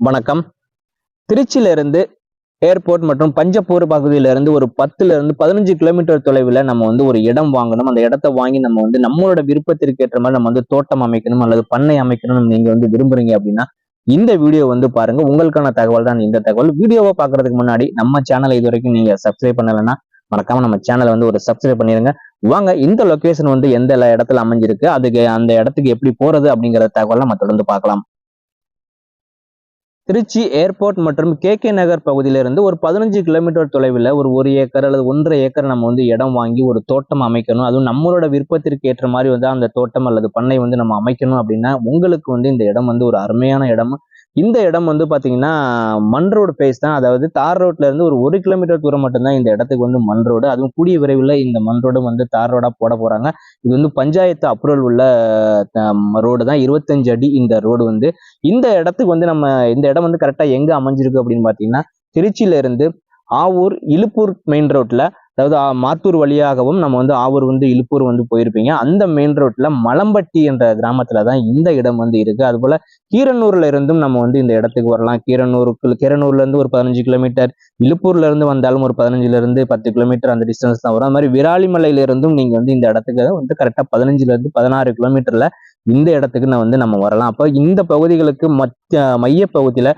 வணக்கம். திருச்சியிலிருந்து ஏர்போர்ட் மற்றும் பஞ்சப்பூர் பகுதியிலிருந்து ஒரு பத்துல இருந்து பதினஞ்சு கிலோமீட்டர் தொலைவில் நம்ம வந்து ஒரு இடம் வாங்கணும். அந்த இடத்த வாங்கி நம்ம வந்து நம்மளோட விருப்பத்திற்கு ஏற்ற மாதிரி நம்ம வந்து தோட்டம் அமைக்கணும் அல்லது பண்ணை அமைக்கணும் நீங்க வந்து விரும்புறீங்க அப்படின்னா இந்த வீடியோ வந்து பாருங்க. உங்களுக்கான தகவல் தான் இந்த தகவல். வீடியோவை பார்க்கறதுக்கு முன்னாடி நம்ம சேனலை இது வரைக்கும் நீங்க சப்ஸ்கிரைப் பண்ணலைன்னா மறக்காம நம்ம சேனலை வந்து ஒரு சப்ஸ்கிரைப் பண்ணிருங்க. வாங்க இந்த லொக்கேஷன் வந்து எந்த இடத்துல அமைஞ்சிருக்கு? அதுக்கு அந்த இடத்துக்கு எப்படி போறது அப்படிங்கிற தகவலை நம்ம தொடர்ந்து பார்க்கலாம். திருச்சி ஏர்போர்ட் மற்றும் கே கே நகர் பகுதியிலிருந்து ஒரு பதினஞ்சு கிலோமீட்டர் தொலைவில் ஒரு ஒரு ஏக்கர் அல்லது ஒன்றரை ஏக்கர் நம்ம வந்து இடம் வாங்கி ஒரு தோட்டம் அமைக்கணும். அதுவும் நம்மளோட விருப்பத்திற்கு ஏற்ற மாதிரி வந்து அந்த தோட்டம் அல்லது பண்ணை வந்து நம்ம அமைக்கணும் அப்படின்னா உங்களுக்கு வந்து இந்த இடம் வந்து ஒரு அருமையான இடம். இந்த இடம் வந்து பார்த்தீங்கன்னா மண் ரோடு பேஸ் தான். அதாவது தார் ரோட்ல இருந்து ஒரு ஒரு கிலோமீட்டர் தூரம் மட்டும்தான் இந்த இடத்துக்கு வந்து மண் ரோடு. அதுவும் கூடிய விரைவில் இந்த மண் ரோடு வந்து தார் ரோடா போட போறாங்க. இது வந்து பஞ்சாயத்து அப்ரூவல் உள்ள ரோடு தான். இருபத்தஞ்சு அடி இந்த ரோடு வந்து. இந்த இடத்துக்கு வந்து நம்ம இந்த இடம் வந்து கரெக்டாக எங்க அமைஞ்சிருக்கு அப்படின்னு பார்த்தீங்கன்னா திருச்சியில இருந்து ஆவூர் இழுப்பூர் மெயின் ரோட்ல அதாவது மாத்தூர் வழியாகவும் நம்ம வந்து ஆவூர் வந்து இழுப்பூர் வந்து போயிருப்பீங்க. அந்த மெயின் ரோட்ல மலம்பட்டி என்ற கிராமத்துல தான் இந்த இடம் வந்து இருக்கு. அதுபோல கீரனூர்ல இருந்தும் நம்ம வந்து இந்த இடத்துக்கு வரலாம். கீரனூருக்கு கீரனூர்ல இருந்து ஒரு பதினஞ்சு கிலோமீட்டர். இழுப்பூர்ல இருந்து வந்தாலும் ஒரு பதினஞ்சுல இருந்து பத்து கிலோமீட்டர் அந்த டிஸ்டன்ஸ் தான் வரும். அது மாதிரி விராலிமலையில இருந்தும் நீங்க வந்து இந்த இடத்துக்கு வந்து கரெக்டா பதினஞ்சுல இருந்து பதினாறு கிலோமீட்டர்ல இந்த இடத்துக்கு நான் வந்து நம்ம வரலாம். அப்போ இந்த பகுதிகளுக்கு மத்திய மைய பகுதியில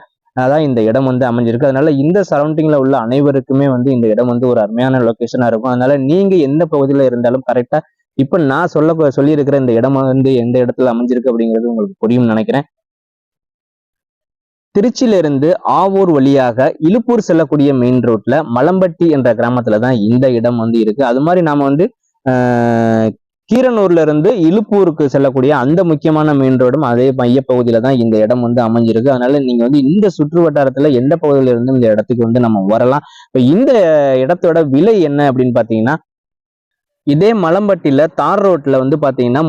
தான் இந்த இடம் வந்து அமைஞ்சிருக்கு. அதனால இந்த சரௌண்டிங்ல உள்ள அனைவருக்குமே வந்து இந்த இடம் வந்து ஒரு அருமையான லொகேஷனா இருக்கும். அதனால நீங்க எந்த பகுதியில இருந்தாலும் கரெக்டா இப்ப நான் சொல்ல சொல்லியிருக்கிற இந்த இடம் வந்து எந்த இடத்துல அமைஞ்சிருக்கு அப்படிங்கிறது உங்களுக்கு புரியும்னு நினைக்கிறேன். திருச்சியில இருந்து ஆவூர் வழியாக இலுப்பூர் செல்லக்கூடிய மெயின் ரோட்ல மலம்பட்டி என்ற கிராமத்துல தான் இந்த இடம் வந்து இருக்கு. அது மாதிரி நாம வந்து ஆஹ், கீரனூர்ல இருந்து இழுப்பூருக்கு செல்லக்கூடிய அந்த முக்கியமான மெயின் ரோடும் அதே மையப்பகுதியில தான் இந்த இடம் வந்து அமைஞ்சிருக்கு. அதனால நீங்க வந்து இந்த சுற்று வட்டாரத்துல எந்த பகுதியில இருந்து இந்த இடத்துக்கு வந்து நம்ம வரலாம். இப்ப இந்த இடத்தோட விலை என்ன அப்படின்னு பாத்தீங்கன்னா இதே மலம்பட்டியில் தார் ரோட்டில் வந்து பார்த்தீங்கன்னா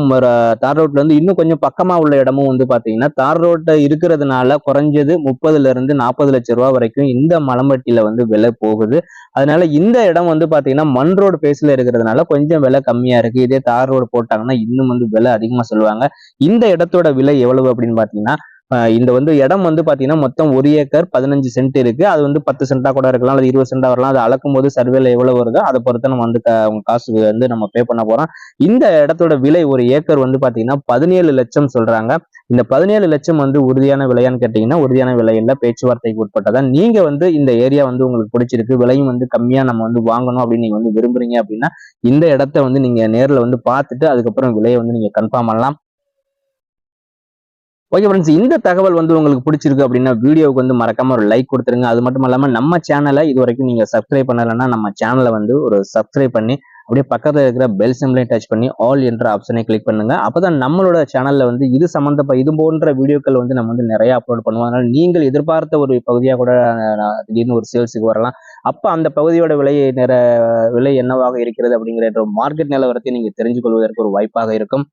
தார் ரோட்டில் வந்து இன்னும் கொஞ்சம் பக்கமாக உள்ள இடமும் வந்து பார்த்தீங்கன்னா தார் ரோட்டை இருக்கிறதுனால குறைஞ்சது முப்பதுலேருந்து நாற்பது லட்சம் ரூபா வரைக்கும் இந்த மலம்பட்டியில் வந்து விலை போகுது. அதனால இந்த இடம் வந்து பார்த்தீங்கன்னா மண் ரோடு பேஸில் இருக்கிறதுனால கொஞ்சம் விலை கம்மியாக இருக்குது இதே தார் ரோடு போட்டாங்கன்னா இன்னும் வந்து விலை அதிகமாக சொல்லுவாங்க. இந்த இடத்தோட விலை எவ்வளவு அப்படின்னு பார்த்தீங்கன்னா இந்த வந்து இடம் வந்து பார்த்தீங்கன்னா மொத்தம் ஒரு ஏக்கர் பதினஞ்சு சென்ட் இருக்கு. அது வந்து பத்து சென்டா கூட இருக்கலாம் அல்லது இருபது சென்டா வரலாம். அது அளக்கும் போது சர்வேல எவ்வளவு வருதோ அதை பொறுத்து நம்ம வந்து க- அவங்க காசு வந்து நம்ம பே பண்ண போறோம். இந்த இடத்தோட விலை ஒரு ஏக்கர் வந்து பாத்தீங்கன்னா பதினேழு லட்சம் சொல்றாங்க. இந்த பதினேழு லட்சம் வந்து உறுதியான விலையான்னு கேட்டீங்கன்னா உறுதியான விலை பேச்சுவார்த்தைக்கு உட்பட்டதான். நீங்க வந்து இந்த ஏரியா வந்து உங்களுக்கு பிடிச்சிருக்கு. விலையும் வந்து கம்மியா நம்ம வந்து வாங்கணும் அப்படின்னு நீங்க வந்து விரும்புறீங்க அப்படின்னா இந்த இடத்த வந்து நீங்க நேரில் வந்து பார்த்துட்டு அதுக்கப்புறம் விலையை வந்து நீங்க கன்ஃபார்ம் பண்ணலாம். ஓகே ஃப்ரெண்ட்ஸ் இந்த தகவல் வந்து உங்களுக்கு பிடிச்சிருக்கு அப்படின்னா வீடியோவுக்கு வந்து மறக்காம ஒரு லைக் கொடுத்துருங்க. அது மட்டும் இல்லாமல் நம்ம சேனலை இது வரைக்கும் நீங்கள் சப்ஸ்கிரைப் பண்ணலைன்னா நம்ம சேனலை வந்து ஒரு சப்ஸ்கிரைப் பண்ணி அப்படியே பக்கத்தில் இருக்கிற பெல் சிம்லையும் டச் பண்ணி ஆல் என்ற ஆப்ஷனை கிளிக் பண்ணுங்க. அப்பதான் நம்மளோட சேனலில் வந்து இது சம்மந்தப்ப இது போன்ற வீடியோக்கள் வந்து நம்ம வந்து நிறைய அப்லோட் பண்ணுவோம். அதனால் நீங்கள் எதிர்பார்த்த ஒரு பகுதியாக கூட திடீர்னு ஒரு சேல்ஸுக்கு வரலாம். அப்போ அந்த பகுதியோட விலை நிற விலை என்னவாக இருக்கிறது அப்படிங்கிற மார்க்கெட் நிலவரத்தை நீங்கள் தெரிஞ்சு கொள்வதற்கு ஒரு வாய்ப்பாக இருக்கும்.